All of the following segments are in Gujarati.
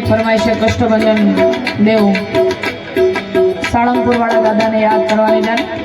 સાહેબની ફરમાઈશ છે કષ્ટભંજન દેવું. સાળંગપુરવાળા દાદાને યાદ કરવાની જાણ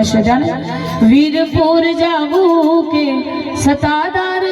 મહેશ જાણે. વીરપુર જાવું કે સતાદાર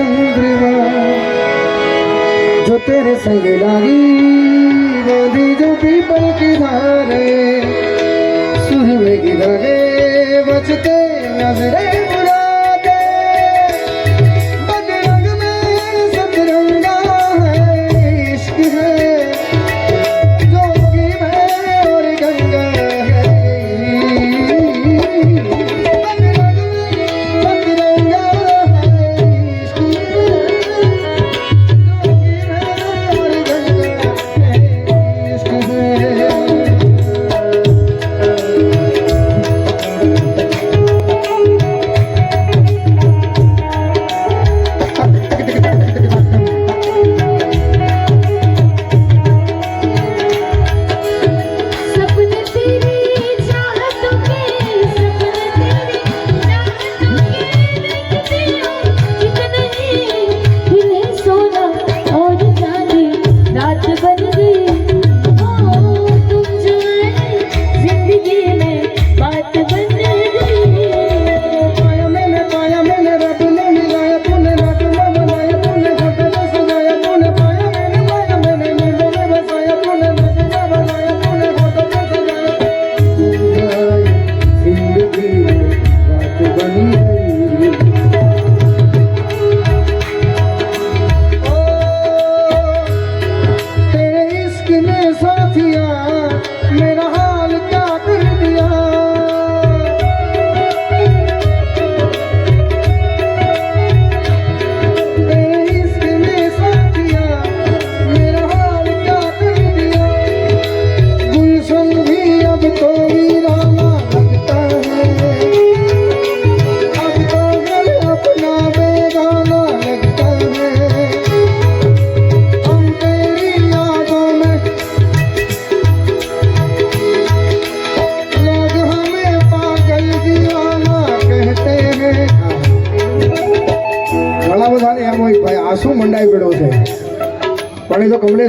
চন্দ্রিমা जो तेरे संग लागी बांधी जो पीपल की धारे सुर में गिरा गए बचते नजरे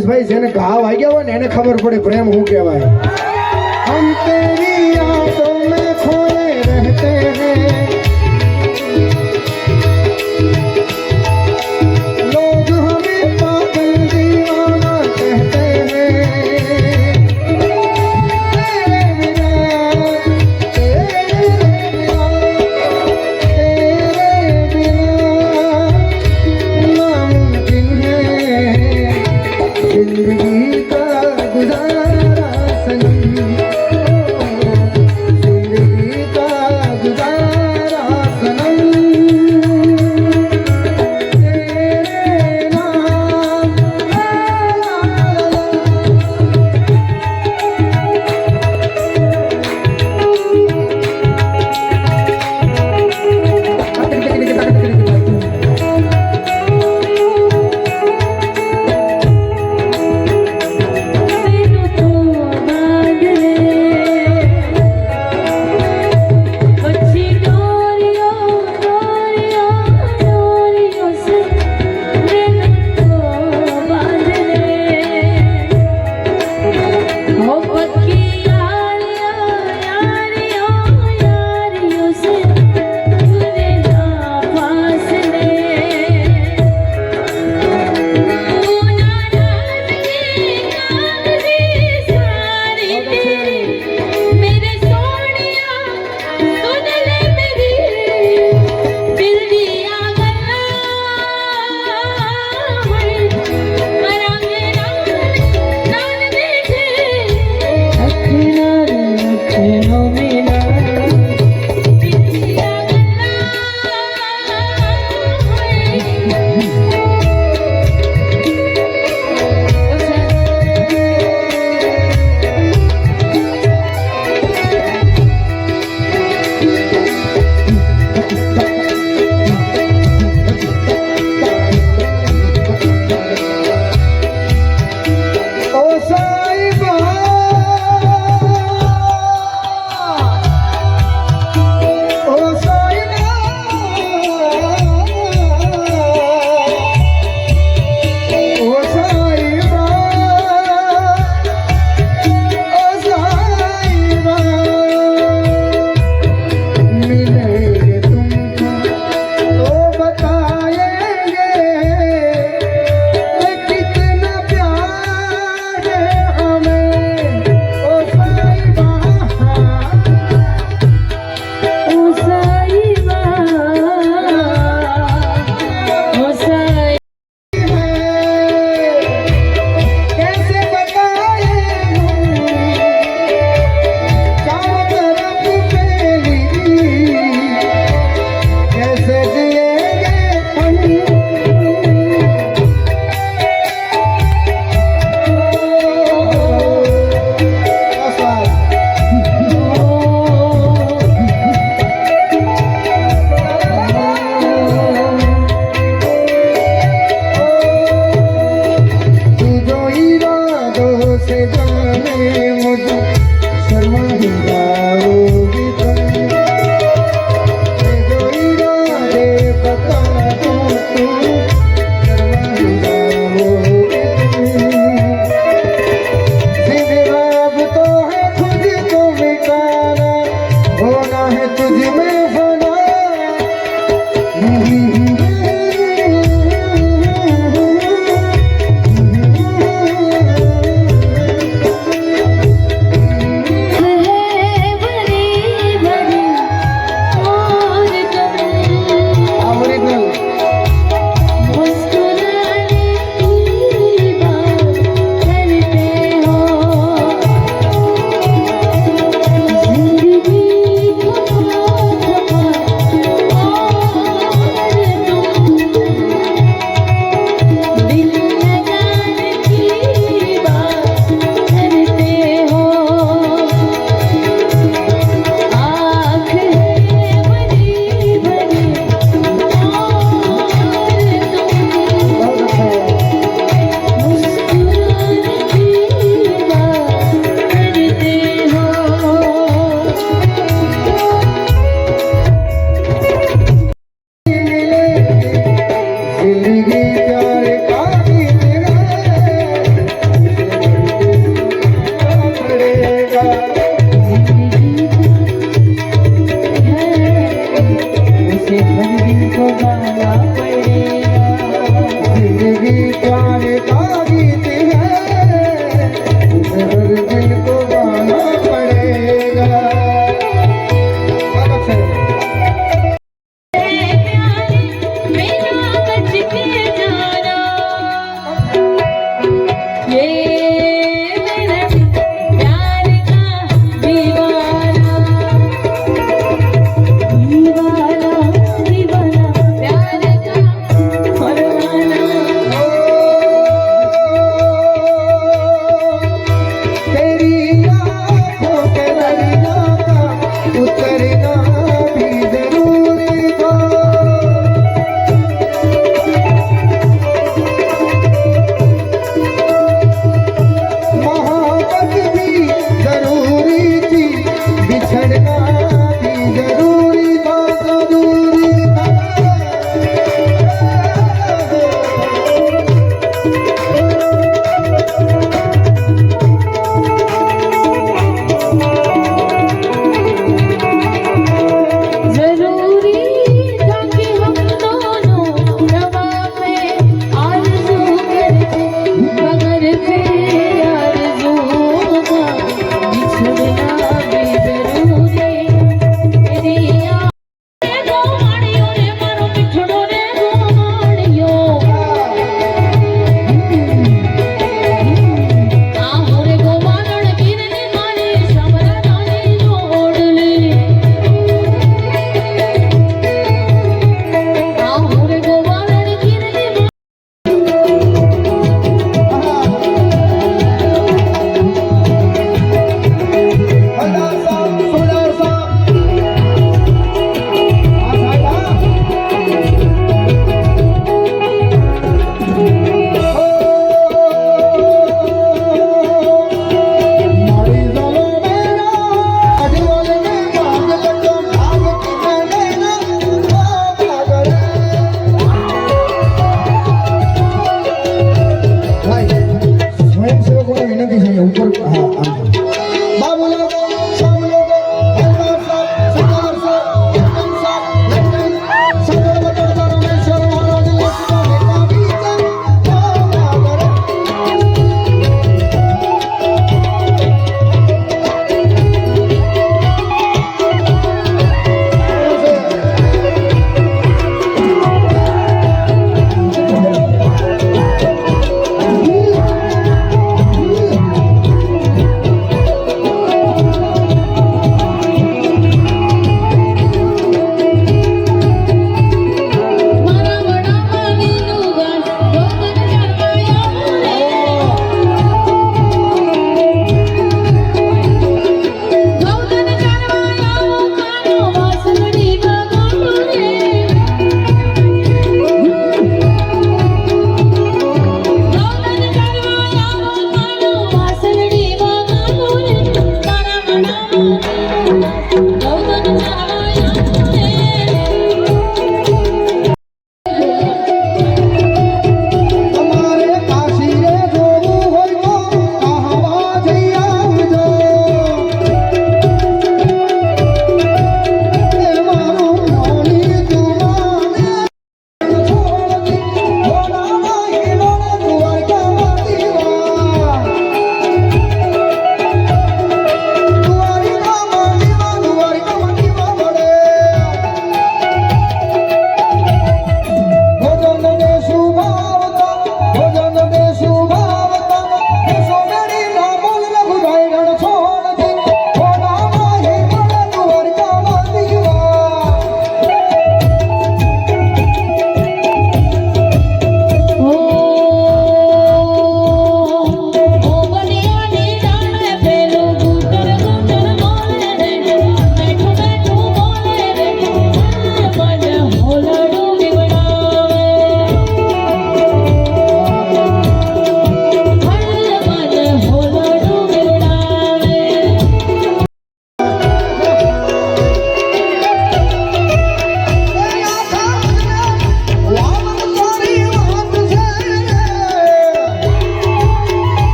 જયેશભાઈ જેને ઘા વાગ્યા હોય ને એને ખબર પડે, પ્રેમ શું કહેવાય. હમ તેરી રહેતે હૈ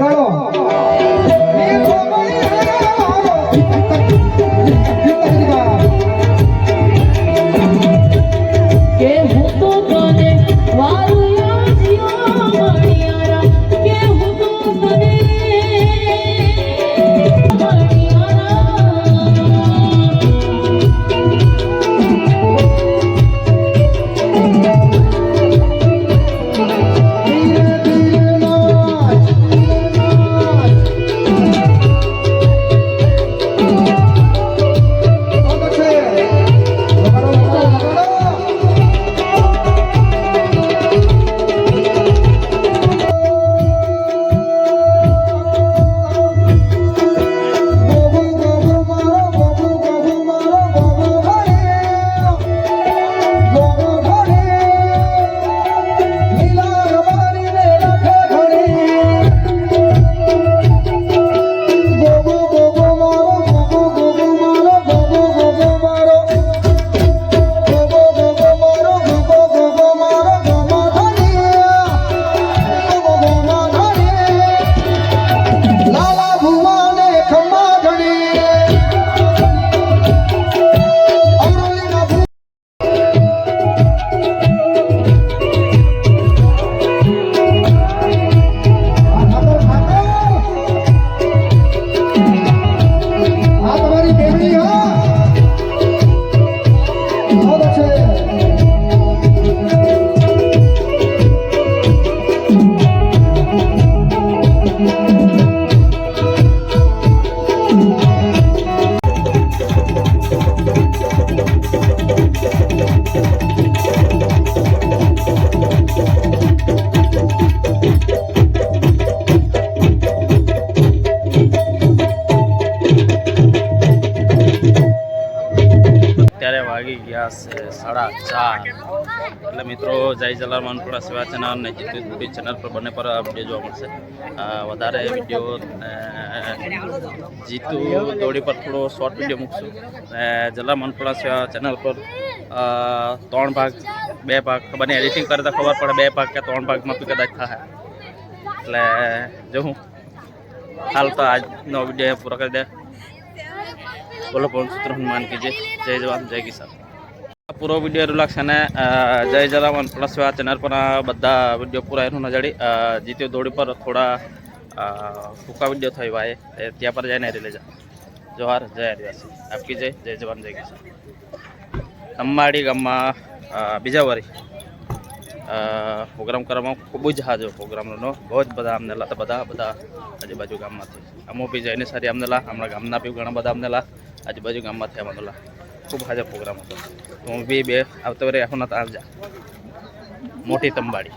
ભાઈ મનપુરા સેવા ચેનલ અને જીતી યુટ્યુબ ચેનલ પર બંને પર વીડિયો જોવા મળશે. વધારે વીડિયો જીતુ દોડી પર થોડો શોર્ટ વીડિયો મૂકશું. જલાલ મનપુરા સેવા ચેનલ પર ત્રણ ભાગ, બે ભાગ બને એડિટિંગ કરે તો ખબર પડે બે ભાગ કે ત્રણ ભાગમાં બી કદાચ થાય. એટલે જોઉં હાલ તો આજનો વીડિયો પૂરો કરી દે. બોલો પવન સૂત્ર હનુમાન કીજે જય જવાન, જય કિસાન. પૂરો વીડિયો એવું લાગશે ને જય જલાવન પ્લસ આ ચેનલ પર બધા વીડિયો પૂરા એનું નજરી જીત્યો દોડી પર થોડા ટૂંકા વીડિયો થયો ભાઈ ત્યાં પર જઈને રી લેજા. જોહાર, જય આદિવાસી. આપકી જય જય જવાન, જય કિસાન. અંબાડી ગામમાં બીજા વારી. પ્રોગ્રામ કરવામાં ખૂબ જ હાજો પ્રોગ્રામનો બહુ જ બધા અમને લા બધા બધા આજુબાજુ ગામમાંથી. અમો બી જઈને સારી અમને લા હમણાં ગામના બી ઘણા બધા અમને લા આજુબાજુ ગામમાંથી અમને લા ખૂબ હાજર પ્રોગ્રામ હતો. હું બે બે આવતા વરે આખો નતા આવજા. મોટી તંબાડી.